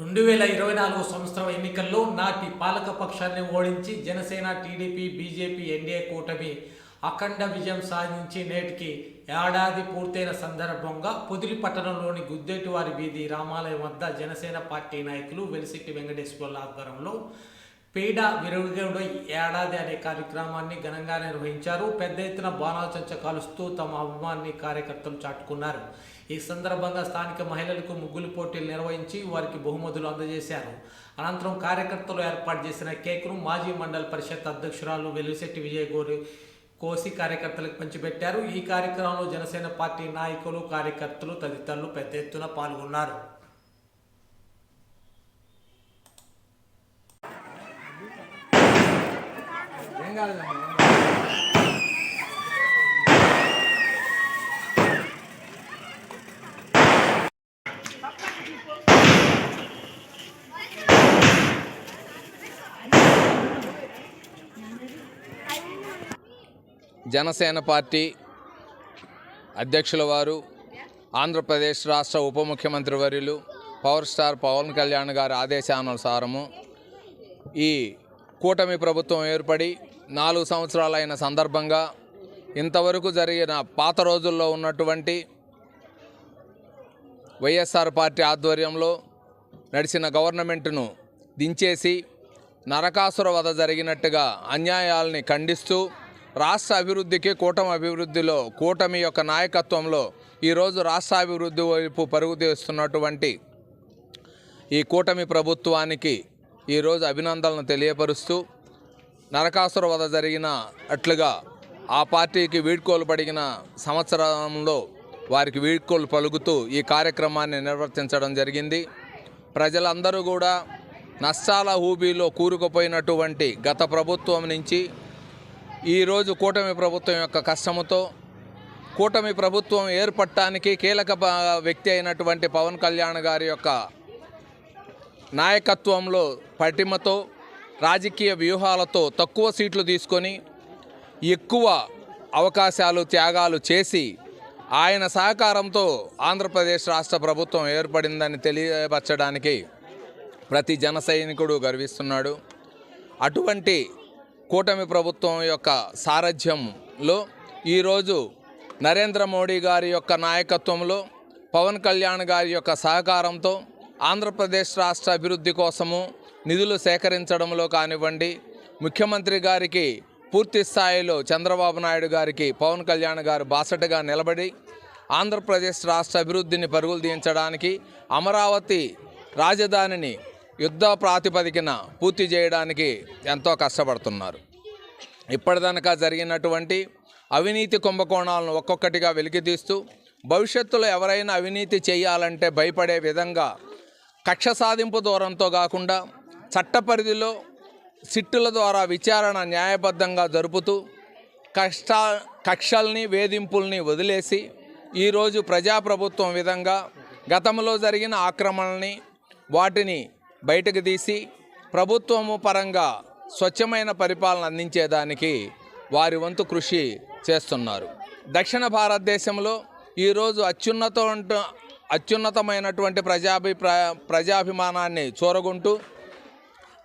రెండు వేల ఇరవై నాలుగు సంవత్సరం ఎన్నికల్లో నాటి పాలక పక్షాన్ని ఓడించి జనసేన టీడీపీ బీజేపీ ఎన్డీఏ కూటమి అఖండ విజయం సాధించి నేటికి ఏడాది పూర్తయిన సందర్భంగా పొదిలి పట్టణంలోని గుద్దేటివారి వీధి రామాలయం వద్ద జనసేన పార్టీ నాయకులు వెలిసిట్టి వెంకటేశ్వర్ల ఆధ్వర్యంలో పీడ విరుగుడు ఏడాది అనే కార్యక్రమాన్ని ఘనంగా నిర్వహించారు. పెద్ద ఎత్తున బాణాచంచ కాలుస్తూ తమ అభిమాన్ని కార్యకర్తలు చాటుకున్నారు. ఈ సందర్భంగా స్థానిక మహిళలకు ముగ్గులు పోటీలు నిర్వహించి వారికి బహుమతులు అందజేశారు. అనంతరం కార్యకర్తలు ఏర్పాటు చేసిన కేక్ను మాజీ మండల పరిషత్ అధ్యక్షురాలు వెలుసెట్టి విజయ్ గోరి కోసి కార్యకర్తలకు పంచిపెట్టారు. ఈ కార్యక్రమంలో జనసేన పార్టీ నాయకులు కార్యకర్తలు తదితరులు పెద్ద ఎత్తున పాల్గొన్నారు. జనసేన పార్టీ అధ్యక్షుల వారు ఆంధ్రప్రదేశ్ రాష్ట్ర ఉప ముఖ్యమంత్రి వర్యులు పవర్ స్టార్ పవన్ కళ్యాణ్ గారి ఆదేశానుసారము ఈ కూటమి ప్రభుత్వం ఏర్పడి నాలుగు సంవత్సరాలైన సందర్భంగా ఇంతవరకు జరిగిన పాత రోజుల్లో ఉన్నటువంటి వైఎస్ఆర్ పార్టీ ఆధ్వర్యంలో నడిచిన గవర్నమెంట్ను దించేసి నరకాసుర వధ జరిగినట్టుగా అన్యాయాల్ని ఖండిస్తూ రాష్ట్ర అభివృద్ధికి కూటమి అభివృద్ధిలో కూటమి యొక్క నాయకత్వంలో ఈరోజు రాష్ట్ర అభివృద్ధి వైపు పరుగు తీస్తున్నటువంటి ఈ కూటమి ప్రభుత్వానికి ఈరోజు అభినందనలు తెలియపరుస్తూ నరకాసుర వధ జరిగిన అట్లుగా ఆ పార్టీకి వీడ్కోలు పడిగిన సంవత్సరంలో వారికి వీడ్కోలు పలుకుతూ ఈ కార్యక్రమాన్ని నిర్వర్తించడం జరిగింది. ప్రజలందరూ కూడా నష్టాల హూబీలో కూరుకుపోయినటువంటి గత ప్రభుత్వం నుంచి ఈరోజు కూటమి ప్రభుత్వం యొక్క కష్టముతో కూటమి ప్రభుత్వం ఏర్పడటానికి కీలక వ్యక్తి అయినటువంటి పవన్ కళ్యాణ్ గారి యొక్క నాయకత్వంలో పటిమతో రాజకీయ వ్యూహాలతో తక్కువ సీట్లు తీసుకొని ఎక్కువ అవకాశాలు త్యాగాలు చేసి ఆయన సహకారంతో ఆంధ్రప్రదేశ్ రాష్ట్ర ప్రభుత్వం ఏర్పడిందని తెలియపరచడానికి ప్రతి జన సైనికుడు గర్విస్తున్నాడు. అటువంటి కూటమి ప్రభుత్వం యొక్క సారథ్యంలో ఈరోజు నరేంద్ర మోడీ గారి యొక్క నాయకత్వంలో పవన్ కళ్యాణ్ గారి యొక్క సహకారంతో ఆంధ్రప్రదేశ్ రాష్ట్ర అభివృద్ధి కోసము నిధులు సేకరించడంలో కానివ్వండి ముఖ్యమంత్రి గారికి పూర్తి స్థాయిలో చంద్రబాబు నాయుడు గారికి పవన్ కళ్యాణ్ గారు బాసటగా నిలబడి ఆంధ్రప్రదేశ్ రాష్ట్ర అభివృద్ధిని పరుగులు తీయించడానికి అమరావతి రాజధానిని యుద్ధ ప్రాతిపదికన పూర్తి చేయడానికి ఎంతో కష్టపడుతున్నారు. ఇప్పటిదనక జరిగినటువంటి అవినీతి కుంభకోణాలను ఒక్కొక్కటిగా వెలికితీస్తూ భవిష్యత్తులో ఎవరైనా అవినీతి చేయాలంటే భయపడే విధంగా కక్ష సాధింపు దూరంతో కాకుండా చట్ట పరిధిలో సిట్టుల ద్వారా విచారణ న్యాయబద్ధంగా జరుపుతూ కష్ట కక్షల్ని వేధింపుల్ని వదిలేసి ఈరోజు ప్రజాప్రభుత్వం విధంగా గతంలో జరిగిన ఆక్రమణల్ని వాటిని బయటకు తీసి ప్రభుత్వము పరంగా స్వచ్ఛమైన పరిపాలన అందించేదానికి వారి వంతు కృషి చేస్తున్నారు. దక్షిణ భారతదేశంలో ఈరోజు అత్యున్నత అత్యున్నతమైనటువంటి ప్రజాభిప్రా ప్రజాభిమానాన్ని చూరగొంటూ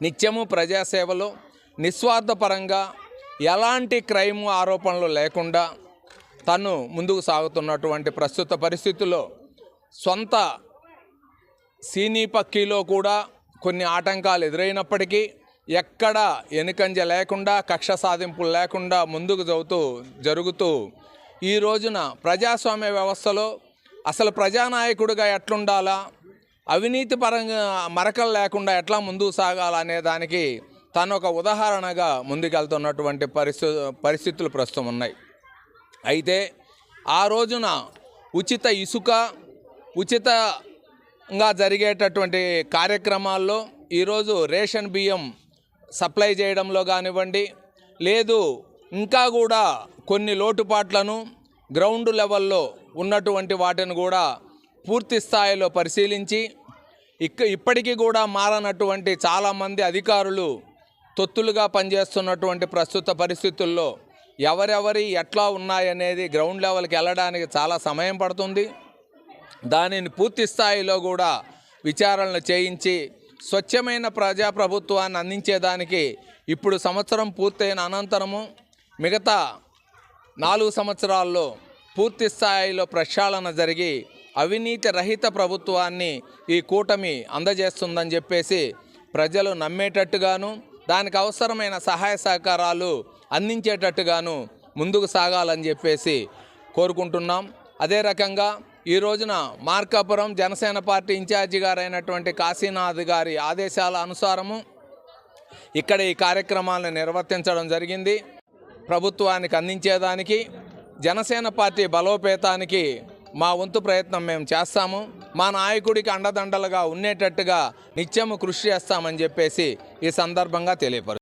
నిత్యము ప్రజాసేవలో నిస్వార్థపరంగా ఎలాంటి క్రైమ్ ఆరోపణలు లేకుండా తను ముందుకు సాగుతున్నటువంటి ప్రస్తుత పరిస్థితుల్లో సొంత సీనీ పక్కీలో కూడా కొన్ని ఆటంకాలు ఎదురైనప్పటికీ ఎక్కడ ఎనుకంజ లేకుండా కక్ష సాధింపులు లేకుండా ముందుకు చదువుతూ జరుగుతూ ఈ రోజున ప్రజాస్వామ్య వ్యవస్థలో అసలు ప్రజానాయకుడిగా ఎట్లుండాలా? అవినీతి పరంగా మరకలు లేకుండా ఎట్లా ముందుకు సాగాలనే దానికి తను ఒక ఉదాహరణగా ముందుకెళ్తున్నటువంటి పరిస్థి పరిస్థితులు ప్రస్తుతం ఉన్నాయి. అయితే ఆ రోజున ఉచిత ఇసుక ఉచితంగా జరిగేటటువంటి కార్యక్రమాల్లో ఈరోజు రేషన్ బియ్యం సప్లై చేయడంలో కానివ్వండి లేదు ఇంకా కూడా కొన్ని లోటుపాట్లను గ్రౌండ్ లెవెల్లో ఉన్నటువంటి వాటిని కూడా పూర్తి స్థాయిలో పరిశీలించి ఇక్క ఇప్పటికీ కూడా మారనటువంటి చాలామంది అధికారులు తొత్తులుగా పనిచేస్తున్నటువంటి ప్రస్తుత పరిస్థితుల్లో ఎవరెవరి ఎట్లా ఉన్నాయనేది గ్రౌండ్ లెవెల్కి వెళ్ళడానికి చాలా సమయం పడుతుంది. దానిని పూర్తి స్థాయిలో కూడా విచారణలు చేయించి స్వచ్ఛమైన ప్రజాప్రభుత్వాన్ని అందించేదానికి ఇప్పుడు సంవత్సరం పూర్తయిన అనంతరము మిగతా నాలుగు సంవత్సరాల్లో పూర్తి స్థాయిలో ప్రక్షాళన జరిగి అవినీతి రహిత ప్రభుత్వాన్ని ఈ కూటమి అందజేస్తుందని చెప్పేసి ప్రజలు నమ్మేటట్టుగాను దానికి అవసరమైన సహాయ సహకారాలు అందించేటట్టుగాను ముందుకు సాగాలని చెప్పేసి కోరుకుంటున్నాం. అదే రకంగా ఈ రోజున మార్కాపురం జనసేన పార్టీ ఇన్ఛార్జి గారైనటువంటి కాశీనాథ్ గారి ఆదేశాల అనుసారము ఇక్కడ ఈ కార్యక్రమాలను నిర్వర్తించడం జరిగింది. ప్రభుత్వానికి అందించేదానికి జనసేన పార్టీ బలోపేతానికి మా వంతు ప్రయత్నం మేము చేస్తాము. మా నాయకుడికి అండదండలుగా ఉండేటట్టుగా నిత్యము కృషి చేస్తామని చెప్పేసి ఈ సందర్భంగా తెలియపరు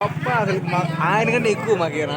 గొప్ప అసలు మా- ఆయన కంటే ఎక్కువ మాకేనా?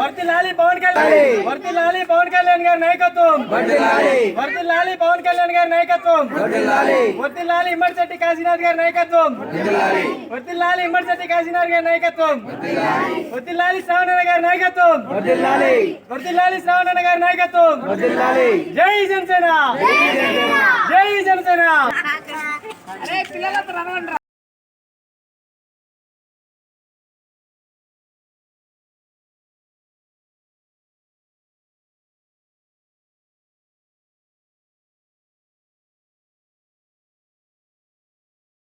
వర్తిల్లాలి పవన్ కళ్యాణ్. వర్తిల్లాలి పవన్ కళ్యాణ్ గారి నాయకత్వం. వర్తిల్లాలి పవన్ కళ్యాణ్ గారి నాయకత్వం. వర్తిల్లాలి ఇమ్మడిశెట్టి కాశీనాథ్ గారి నాయకత్వం. వర్తిల్లాలి ఇమ్మడిశెట్టి కాశీనాథ్ గారి నాయకత్వం. వర్తిల్లాలి శ్రావణ గారి నాయకత్వం. వర్తిల్లాలి శ్రావణ గారి నాయకత్వం. జై జనసేన. జై జనసేన.